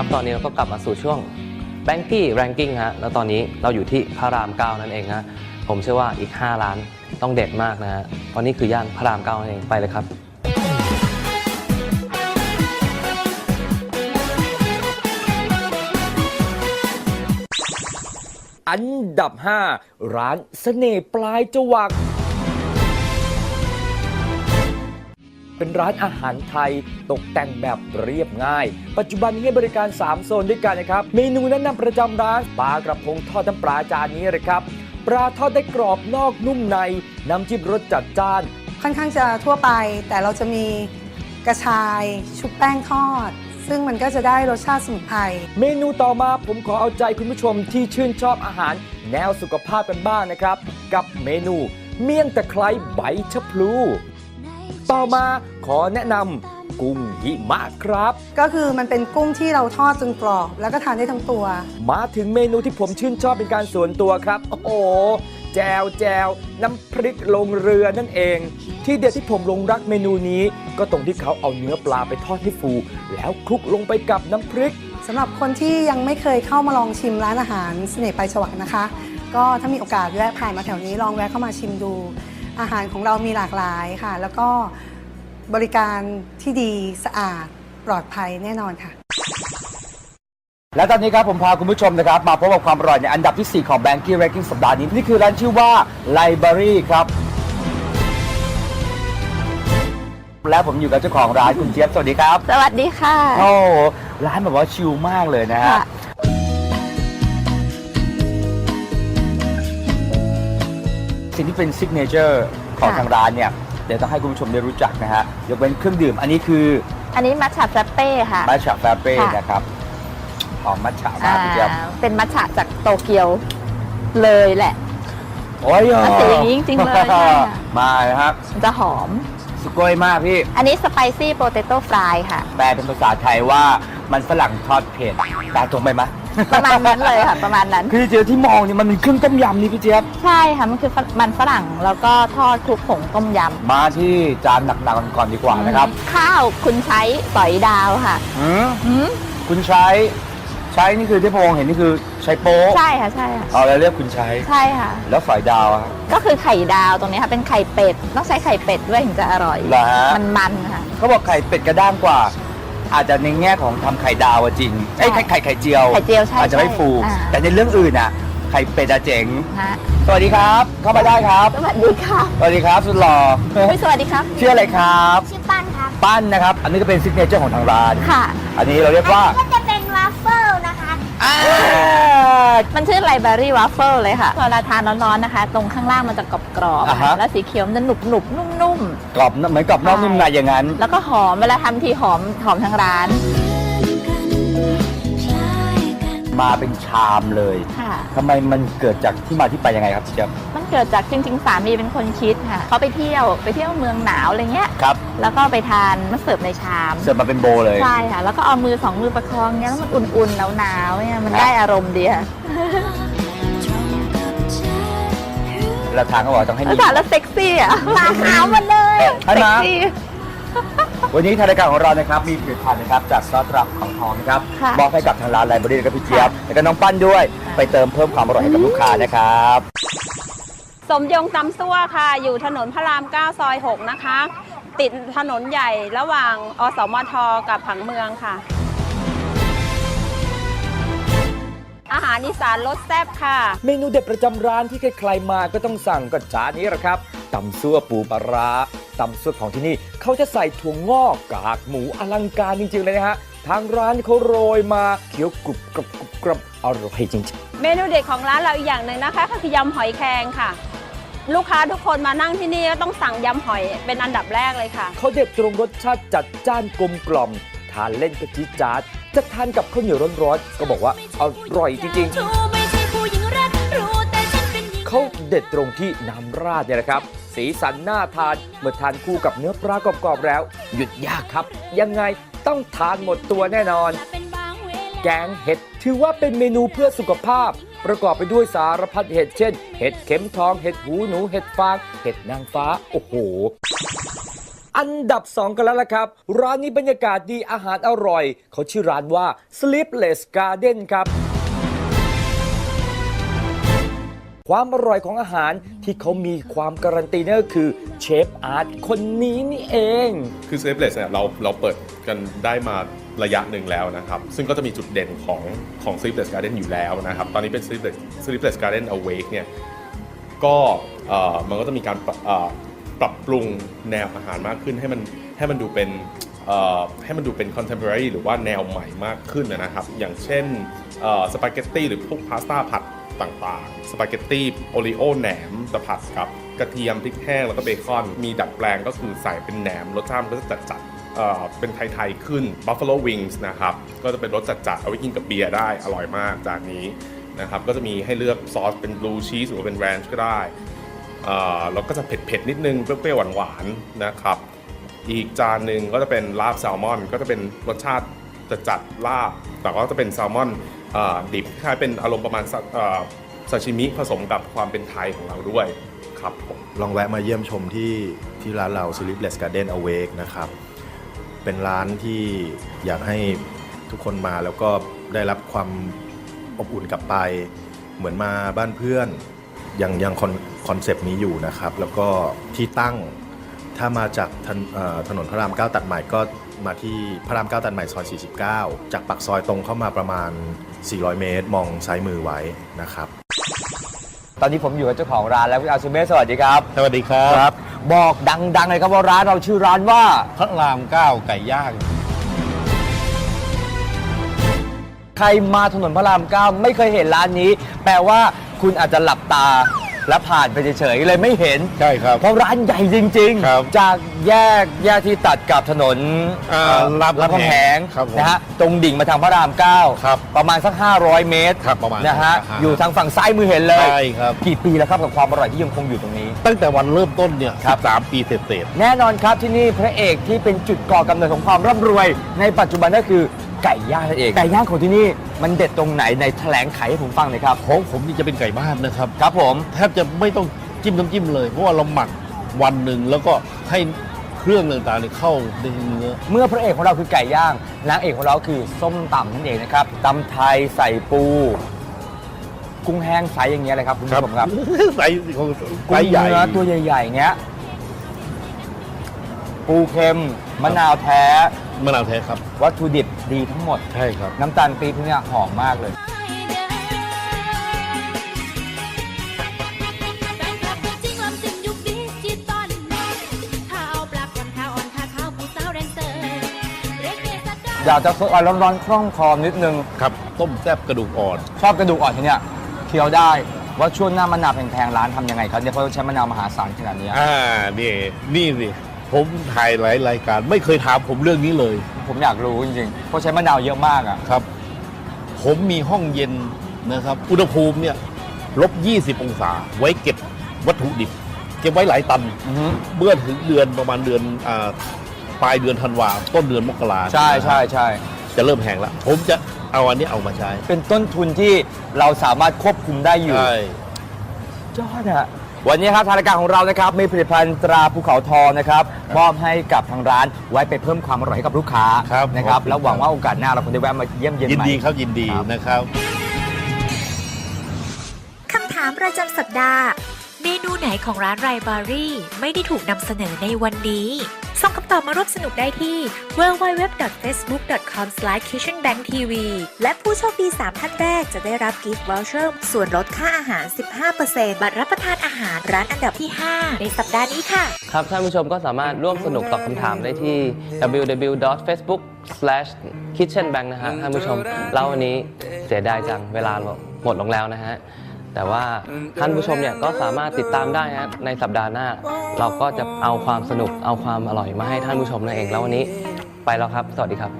ครับ ตอนนี้เราก็กลับมาสู่ช่วง b a n k y Ranking ฮะ แล้วตอนนี้เราอยู่ที่พระราม9นั่นเองฮะ ผมเชื่อว่าอีก5ล้านต้องเด็ดมากนะฮะ ตอนนี้คือย่านพระราม9นั่นเองไปเลยครับ อันดับ 5 ร้านเสน่ห์ปลายจวัก เป็นร้านอาหารไทยตกแต่งแบบเรียบง่าย ปัจจุบันมีให้บริการ 3 โซนด้วยกันนะครับ เมนูแนะนำประจำร้านปลากระพงทอดน้ำปลาจานนี้เลยครับ ปลาทอดได้กรอบนอกนุ่มใน น้ำจิ้มรสจัดจ้าน ค่อนข้างจะทั่วไป แต่เราจะมีกระชายชุบแป้งทอด ซึ่งมันก็จะได้รสชาติสมุนไพรเมนูต่อมาผมขอเอาใจคุณผู้ชมที่ชื่นชอบอาหาร แนวสุขภาพกันบ้างนะครับ กับเมนู เมี่ยงตะไคร้ใบชะพลู ต่อมาขอแนะนำกุ้งหิมะครับ ก็คือมันเป็นกุ้งที่เราทอดจนกรอบ แล้วก็ทานได้ทั้งตัว มาถึงเมนูที่ผมชื่นชอบเป็นการส่วนตัวครับ โอ้โหแจวแจวน้ำพริกลงเรือนั่นเอง ที่เด็ดที่ผมหลงรักเมนูนี้ ก็ตรงที่เขาเอาเนื้อปลาไปทอดให้ฟู แล้วคลุกลงไปกับน้ำพริกสำหรับคนที่ยังไม่เคยเข้ามาลองชิมร้านอาหารเสน่ห์ไปลายฉวักนะคะ ก็ถ้ามีโอกาสแวะผ่านมาแถวนี้ลองแวะเข้ามาชิมดู อาหารของเรามีหลากหลายค่ะ แล้วก็บริการที่ดีสะอาดปลอดภัยแน่นอนค่ะ และตอนนี้ครับผมพาคุณผู้ชมนะครับ มาพบกับความอร่อยในอันดับที่ 4 ของ b a n k y Ranking สัปดาห์นี้ นี่คือร้านชื่อว่า Library ครับ และผมอยู่กับเจ้าของร้านคุณเจี๊ยบสวัสดีครับ สวัสดีค่ะ โอ้โหร้านแบบว่าชิลมากเลยนะฮะ ค่ะ สิ่งที่เป็นซิกเนเจอร์ของค่ะ ทางร้านเนี่ยเดี๋ยวต้องให้คุณผู้ชมได้รู้จักนะฮะยกเว้นเครื่องดื่ม อันนี้คืออันนี้มัทฉะแฟรปเป้ค่ะ มัทฉะแฟเป้ค่ะ นะครับหอมมัทฉะมากพี่เจี๊ยบอ่าเป็นมัทฉะจากโตเกียวเลยแหละ โอ้ยมันสีอย่างนี้จริงๆเลยใช่ค่ะ มานะครับมันจะหอม สุโกยมากพี่ อันนี้สไปซี่โปเตโต้ฟรายค่ะ แปลเป็นภาษาไทยว่ามันฝรั่งทอดเผ็ดตาตรงไปไหม ประมาณนั้นเลยค่ะ ประมาณนั้น คือเจอที่มองเนี่ยมันเป็นเครื่องต้มยำนี่พี่เจี๊ยบ ใช่ค่ะ มันคือมันฝรั่งแล้วก็ทอดคลุกผงต้มยำมาที่จานหนักๆกันก่อนดีกว่านะครับ ข้าวคุณใช้สอยดาวค่ะหืมหืมคุณใช้ ใช้นี่คือที่พงเห็นนี่คือใช้โป๊ะใช่ค่ะใช่ค่ะ เอาแล้วเรียกคุณใช้ ใช่ค่ะ แล้วฝอยดาวอะครับ ก็คือไข่ดาวตรงนี้ค่ะเป็นไข่เป็ดต้องใช้ไข่เป็ดด้วยถึงจะอร่อย เหรอฮะ มันมันๆค่ะ เขาบอกไข่เป็ดกระด้างกว่า อาจจะในแง่ของทำไข่ดาวอะจริงไอ้ยใช่ไข่ไข่ไข่เจียว ไข่เจียวใช่อาจจะไม่ใช่ฟู อ่า แต่ในเรื่องอื่นอะไข่เป็ดอะเจ๋ง ฮะสวัสดีครับ เข้ามาได้ครับ สวัสดีค่ะสวัสดีครับสุดหล่ออุ๊ยสวัสดีครับ ชื่ออะไรครับ ชื่อปั้นครับปั้นนะครับ อันนี้ก็เป็นซิกเนเจอร์ของทางร้าน ค่ะ อันนี้เราเรียกว่าก็จะเป็นวาฟเฟิลนะคะ อ่า มันชื่อไลบรารีว a ฟเฟิลเลยค่ะเวลาทานร้อนๆนะคะ ตรงข้างล่างมันจะกรอบๆอ่าอะฮะค่ะแล้วสีเขียวมันจะหนุบหนุบๆนุ่มกรอบเหมือนกรอบนอกนุ่มในอย่างนั้น ๆ แล้วก็หอมเวลาทำทีหอมหอมทั้งร้านมาเป็นชามเลยค่ะ ทำไมมันเกิดจากที่มาที่ไปยังไงครับพี่เจี๊ยบมัน เกิดจากจริง ๆ สามีเป็นคนคิดค่ะเขาไปเที่ยวไปเที่ยวเมืองหนาวอะไรเงี้ยครับแล้วก็ไปทานมาเสิร์ฟในชามเสิร์ฟมาเป็นโบเลยใช่ค่ะ แล้วก็เอามือสองมือประคองเงี้ยแล้วมันอุ่นๆหนาวๆเนี่ยมันครับได้อารมณ์ดีค่ะแล้วทางก็บอกต้องให้แล้วมีทานแล้วเซ็กซี่อะปากขาวหมดเลยใช่เซ็ไหมกซี่วันนี้ทางรายการของเรานะครับมีผลิตภัณฑ์นะครับจากซอสตรับของทองนะครับค่ะมอบให้กับทางร้านไลบรารีและก็พี่เจี๊ยบแล้วก็น้องปั้นด้วยค่ะไปเติมเพิ่มความอร่อยให้กับลูกค้านะครับ สมยงตำซั่วค่ะ อยู่ถนนพระราม 9 ซอย 6 นะคะ ติดถนนใหญ่ระหว่างอสมทกับผังเมืองค่ะ อาหารอีสานรสแซ่บค่ะ เมนูเด็ดประจำร้านที่ใครๆมาก็ต้องสั่งก็จานนี้แหละครับตำซั่วปูปลาร้าตำซั่วของที่นี่เขาจะใส่ถั่วงอกกากหมูอลังการจริงๆเลยนะฮะทางร้านเขาโรยมาเคี้ยวกรุบกรับกรุบกรับอร่อยจริงเมนูเด็ดของร้านเราอีกอย่างหนึ่งนะคะก็คือยำหอยแครงค่ะ ลูกค้าทุกคนมานั่งที่นี่ก็ต้องสั่งยำหอยเป็นอันดับแรกเลยค่ะ เขาเด็ดตรงรสชาติจัดจ้านกลมกล่อมทานเล่นกะทิจาดจะทานกับข้าวเหนียวร้อนๆก็บอกว่าอร่อยจริง ๆ เขาเด็ดตรงที่น้ำราดเนี่ยนะครับ สีสันน่าทานเมื่อทานคู่กับเนื้อปลากรอบๆแล้ว หยุดยากครับ ยังไงต้องทานหมดตัวแน่นอน แกงเห็ด ถือว่าเป็นเมนูเพื่อสุขภาพ ประกอบไปด้วยสารพัดเห็ดเช่น เห็ดเข็มทอง เห็ดหูหนู เห็ดฟาง เห็ดนางฟ้า โอ้โหอันดับ 2 กันแล้วล่ะครับ ร้านนี้บรรยากาศดีอาหารอร่อย เขาชื่อร้านว่า Sleepless Garden ครับ ความอร่อยของอาหารที่เขามีความการันตีนั่นก็คือเชฟอาร์ตคนนี้นี่เอง คือ Sleepless เนี่ยเราเราเปิดกันได้มา ระยะหนึ่งแล้วนะครับ ซึ่งก็จะมีจุดเด่นของของ Sleepless Garden อยู่แล้วนะครับ ตอนนี้เป็น Sleepless Sleepless Garden Awake เนี่ยก็มันก็จะมีการปรับปรับปรุงแนวอาหารมากขึ้นให้มันให้มันดูเป็นให้มันดูเป็น contemporary หรือว่าแนวใหม่มากขึ้นนะครับ อย่างเช่นสปาเกตตี้หรือพวกพาสต้าผัดต่างๆ สปาเกตตี้โอริโอแหนมแต่ผัดกับ กระเทียมพริกแห้งแล้วก็เบคอน มีดัดแปลงก็คือใส่เป็นแหนมรสชาติก็จะจัดจัดๆ เป็นไทยๆขึ้น Buffalo Wings นะครับ ก็จะเป็นรสจัดๆ เอาไว้กินกับเบียร์ได้อร่อยมากจานนี้นะครับ ก็จะมีให้เลือกซอสเป็นบลูชีสหรือว่าเป็นแรนช์ก็ได้เอ่อแล้วก็จะเผ็ดๆ นิดนึง เปรี้ยวๆ หวานๆ นะครับ อีกจานหนึ่งก็จะเป็นลาบแซลมอน ก็จะเป็นรสชาติจัดจัดๆลาบ แต่ก็จะเป็นแซลมอนดิบคล้ายเป็นอารมณ์ประมาณซาชิมิผสมกับความเป็นไทยของเราด้วยครับลองแวะมาเยี่ยมชมที่ที่ร้านเรา Sleepless Garden Awake นะครับ เป็นร้านที่อยากให้ทุกคนมาแล้วก็ได้รับความอบอุ่นกลับไป เหมือนมาบ้านเพื่อนยังยังคอนคอนเซปต์นี้อยู่นะครับ แล้วก็ที่ตั้งถ้ามาจากถนเอ่อถนนพระราม 9 ตัดใหม่ก็มาที่พระราม 9 ตัดใหม่ซอย 49 จากปากซอยตรงเข้ามาประมาณ 400 เมตร มองซ้ายมือไว้นะครับ ตอนนี้ผมอยู่กับเจ้าของร้านแล้วคุณอาซูเมะสวัสดีครับ สวัสดีครับครั บบอกดังๆเลยครับว่าร้านเราชื่อร้านว่า พระรามเก้าไก่ย่าง ใครมาถนนพระรามเก้าไม่เคยเห็นร้านนี้ แปลว่าคุณอาจจะหลับตา และผ่านไปเฉยๆเลยไม่เห็น ใช่ครับ เพราะร้านใหญ่จริงครับ จากแยกแยกที่ตัดกับถนนอ่าเอ่อรามรามคำแหงครับผม นะฮะตรงดิ่งมาทางพระรามเก้าครับประมาณสัก 500 เมตรครับประมาณนะฮะครับอยู่ทางฝั่งซ้ายมือเห็นเลยใช่ครับ กี่ปีแล้วครับกับความอร่อยที่ยังคงอยู่ตรงนี้ ตั้งแต่วันเริ่มต้นเนี่ยครับ สามปีเศษ แน่นอนครับที่นี่พระเอกที่เป็นจุดก่อกำเนิดของความร่ำรวย ในปัจจุบันก็คือ ไก่ย่างนั่นเองไก่ย่างของที่นี่มันเด็ดตรงไหนในแถลงไขให้ผมฟังหน่อยครับๆของผมนี่จะเป็นไก่บ้านนะครับ ครับผมแทบจะไม่ต้องจิ้มน้ำจิ้มเลย เพราะว่าเราหมักวันหนึ่งแล้วก็ให้เครื่องต่างๆเนี่ยเข้าในเนื้อ เมื่อพระเอกของเราคือไก่ย่างนางเอกของเราคือส้มตำนั่นเองนะครับตำไทยใส่ปู กุ้งแห้งไซส์อย่างเงี้ยเลยครับคุณผู้ชมครับไซส์ของกุ้ไซงส์ใหญ่ เนื้อตัวใหญ่ๆอย่างเงี้ย ปูเค็มมะนาวแท้ มะนาวแท้ครับ วัตถุดิบดีทั้งหมด ใช่ครับ น้ำตาลปี๊บพวกเนี้ยหอมมากเลยแฟนคลับตัวจริงลำจึงยุคดิจิตอลข้าวปลาก่อนข้าวอ่อนข้าวข้าวผู้สาวแดนเซอร์เรเกสตาร์อยากจะสดร้อนๆคล่องคอนิดนึง ครับ ต้มแซ่บกระดูกอ่อน ชอบกระดูกอ่อนที่เนี่ยเคี้ยวได้ว่าช่วงหน้ามะนาวแพงๆร้านทำยังไงครับเนี่ยเพราะใช้มะนาวมหาศาลขนาดเนี้ย อ่า นี่ นี่สิ ผมถ่ายหลายรายการ ไม่เคยถามผมเรื่องนี้เลย ผมอยากรู้จริงๆเพราะใช้มะนาวเยอะมากอะ ครับ ผมมีห้องเย็นนะครับ อุณหภูมิเนี่ยลบ 20 องศา ไว้เก็บวัตถุดิบ เก็บไว้หลายตัน อือฮึ เมื่อถึงเดือนประมาณเดือนอาปลายเดือนธันวาต้นเดือนมกราใช่ใช่ใช่ จะเริ่มแห้งแล้ว ผมจะเอาอันนี้เอามาใช้เป็นต้นทุนที่เราสามารถควบคุมได้อยู่ใช่ ยอดอะ วันนี้ครับทางรายการของเรานะครับมีผลิตภัณฑ์ตราภูเขาทองนะครับมอบให้กับทางร้านไว้ไปเพิ่มความอร่อยให้กับลูกค้าครับนะครับขอบคุณแล้วหวังครับว่าโอกาสหน้าเราคงจะแวะมาเยี่ยมเยียนยินใหม่ ดีครับยินดีครับ นะครับ คำถามประจำสัปดาห์ เมนูไหนของร้านไรบารี่ไม่ได้ถูกนำเสนอในวันนี้ ส่งคำตอบมาร่วมสนุกได้ที่ www.facebook.com/kitchenbanktv และผู้โชคดี 3 ท่านแรกจะได้รับกิฟต์วอลเชอร์ส่วนลดค่าอาหาร 15%บัตรรับประทานอาหารร้านอันดับที่ 5 ในสัปดาห์นี้ค่ะ ครับ ท่านผู้ชมก็สามารถร่วมสนุกตอบคำถามได้ที่ www.facebook/kitchenbank นะฮะท่านผู้ชมแล้ววันนี้เสียดายจังเวลาหมดลงแล้วนะฮะ แต่ว่าท่านผู้ชมเนี่ยก็สามารถติดตามได้ฮะในสัปดาห์หน้า เราก็จะเอาความสนุกเอาความอร่อยมาให้ท่านผู้ชมนั่นเอง แล้ววันนี้ไปแล้วครับ สวัสดีครับ